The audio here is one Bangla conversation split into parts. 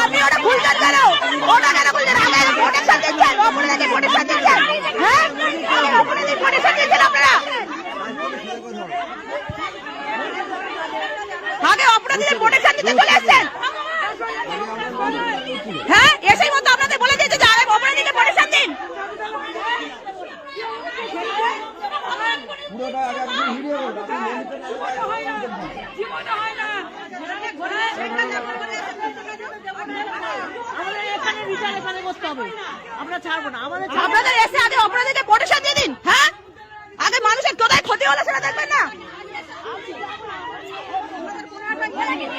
আপনি ওটা খুলছেন কেন ওটা কেন খুলছেন আগে প্রোটেকশন দিচ্ছেন অপরাধীকে প্রোটেকশন হ্যাঁ? আগে অপরাধীকে আপনারা আগে দিতে চলে এসেছেন হ্যাঁ এসেই মতো আপনাদের বলে দিয়েছে যে আগে অপরাধীকে প্রোটেকশন দিন আপনাদের এসে আগে অপরাধীকে প্রোটেকশন দিয়ে দিন হ্যাঁ? আগে মানুষের কোথায় ক্ষতি হলো সেটা দেখবেন না এই, আপনি বুড়ো মানুষ হাত দিচ্ছেন কেন? আপনি কেন হাত দিচ্ছেন? মেরে ফেলাতে চাচ্ছেন? হ্যাঁ?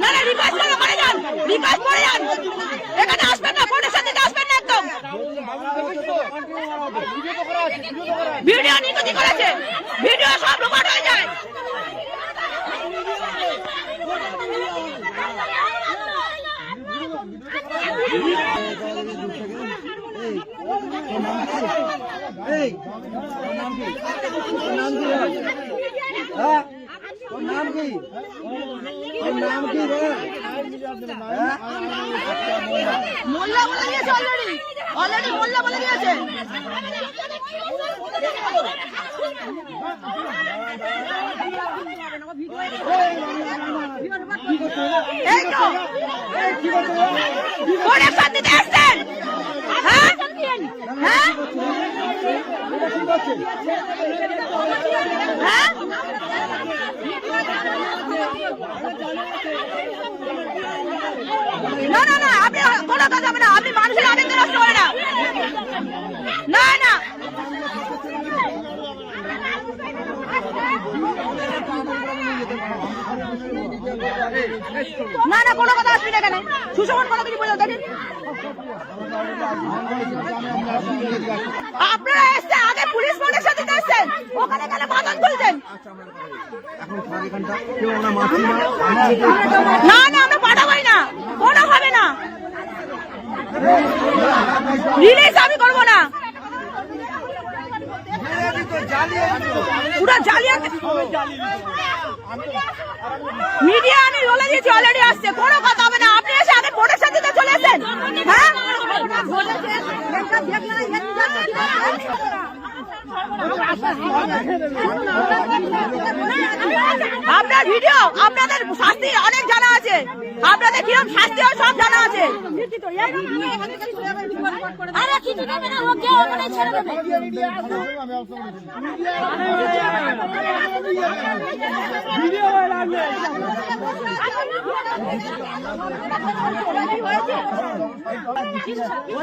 না, না, request করে যান। request করে যান। এখানে আসবেন না, protection দিতে আসবেন না একদম। ভিডিও নিকুতি করেছে। ভিডিও সব রেকর্ড হয়ে যায়? মোল্লা বলে দিয়েছে অলরেডি অলরেডি মোল্লা বলে দিয়েছে। না না না, আপনি কোনো কাজ হবে না, আপনি মানুষের আনন্দ নষ্ট করে না। না না না কোনো কথা আসবি না এখানে। সুশোভন কোনো কিছু বলে দেখেন আপনারা এসছে আগে পুলিশ বন্ধের সাথে এসছেন ওখানে খুলছেন না না আমরা পাঠাবাই না কোনো হবে না রিলিজ আমি করব না পুরো জালিয়াতি মিডিয়া আমি বলে দিয়েছি আসছে কোনো কথা হবে না। আপনি এসে আগে চলে এসেছেন হ্যাঁ? আপনার ভিডিও, আপনাদের শাস্তি অনেক জানা আছে। আপনাদের কীরকম শাস্তি সব জানা আছে। আরে কিছু না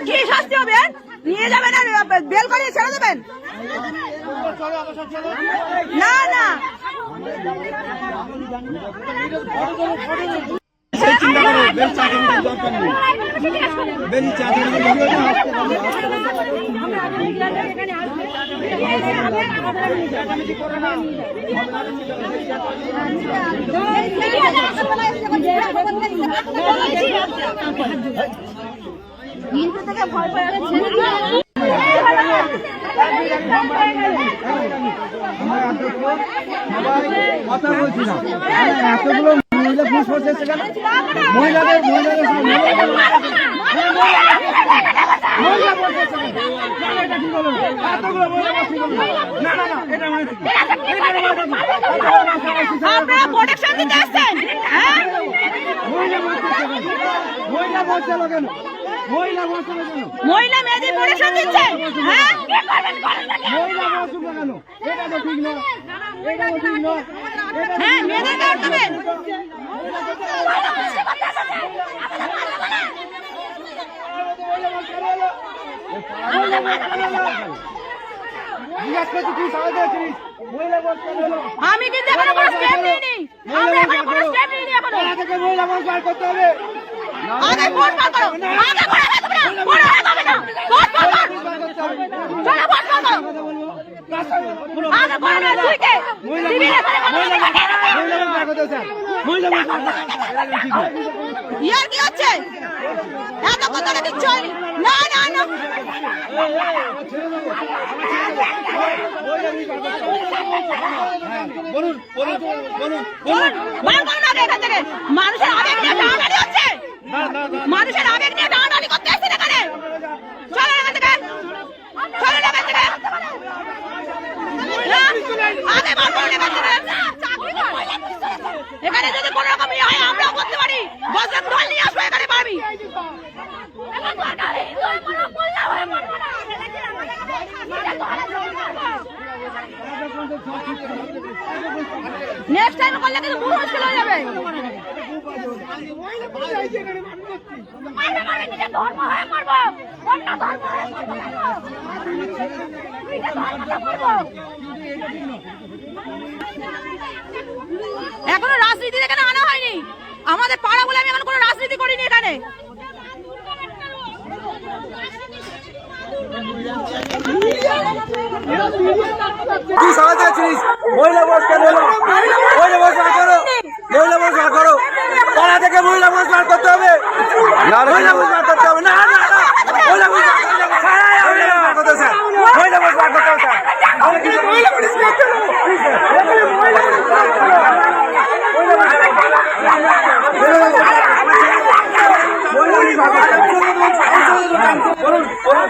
কি শাস্তি হবে? নিয়ে যাবেন বেল করিয়ে ছেড়ে দেবেন? না না। সেই চিন্তা করো বেল দরকার নেই। থেকে ভয় আমরা এতগুলো কথা বলছি এতগুলো মহিলা পুলিশ ফোর্স এসে কেন? মহিলাদের মহিলাদের মহিলা মহিলা মহিলা মেয়েদের প্রোটেকশন হ্যাঁ? মহিলা কেন? এটা তো ঠিক না। এটা তো ঠিক না। হ্যাঁ ঠিক আমি কিন্তু এখনও কোনো স্টেপ ইয়ার কি হচ্ছে? এত কথা কিচ্ছু না না না। বলুন বলুন বলুন। বলুন বলুন, আগে এখান থেকে। মানুষের আবেগ নিয়ে টানাটানি হচ্ছে। মানুষের আবেগ নিয়ে টানাটানি করতে এসেছেন এখানে। চলো এখান থেকে। চলো এখান থেকে। এখান যদি কোনো রকম ইয়ে করতে পারি। বসে ঢোল নিয়ে আসব এখানে পারবি। নেক্সট টাইম করলে কিন্তু মুশকিল হয়ে যাবে। এখনও রাজনীতি এখানে আনা হয়নি। আমাদের পাড়া বলে আমি এখন কোনো রাজনীতি করিনি এখানে। মহিলা বস কেন হলো মহিলা বস বার করো মহিলা বস বার করো পাড়া থেকে মহিলা বস বার করতে হবে মহিলা বস বার করতে হবে না না না মহিলা বস বার করতে হবে স্যার, মহিলা বস বার করতে হবে, স্যার মহিলা বস বার করতে হবে স্যার আমাকে কিছু মহিলা পুলিশ বার করো প্লিজ, স্যার। এখানে মহিলা পুলিশ বার করো। মহিলা পুলিশ বার করো। মহিলা পুলিশ বার করো। মহিলা পুলিশ বার করো। বলুন বলুন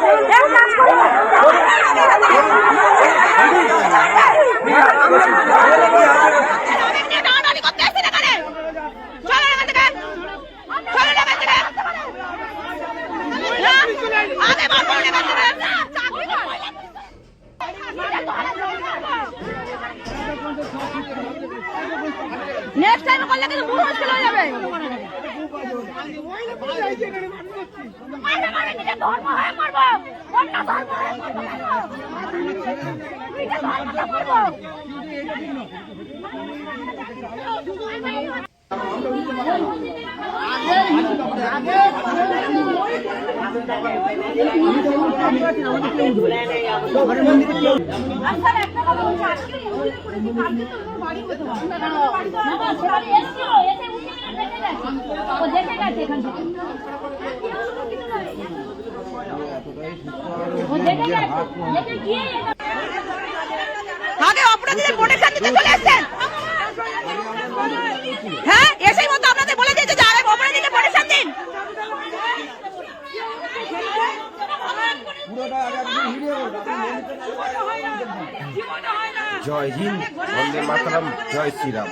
আবেগ নিয়ে টানাটানি করতে এসেছেন এখানে চলো এখান থেকে চলো এখান থেকে না, আগে বার করুন এখান থেকে নেক্সট করলে কিন্তু বহু মুশকিল হয়ে যাবে। ধর্ম হয়ে করব অন্য ধর্ম হয়ে করব রাস্তার একটা কথা বলছি, আজকে মহিলা করেছে, কালকে তো ওর বাড়ি হতে পারে। না, না, সবাই এসছিল, এসে উকিলরা দেখে গেছে। ও দেখে গেছে গিয়ে আগে অপরাধীদের প্রোটেকশন দিতে চলে এসেছেন হ্যাঁ এসেই মতো আপনাদের বলে দিয়েছে যে আগে অপরাধীদের প্রোটেকশন দিন জয় হিন্দ বন্দে মাতরম জয় শ্রীরাম।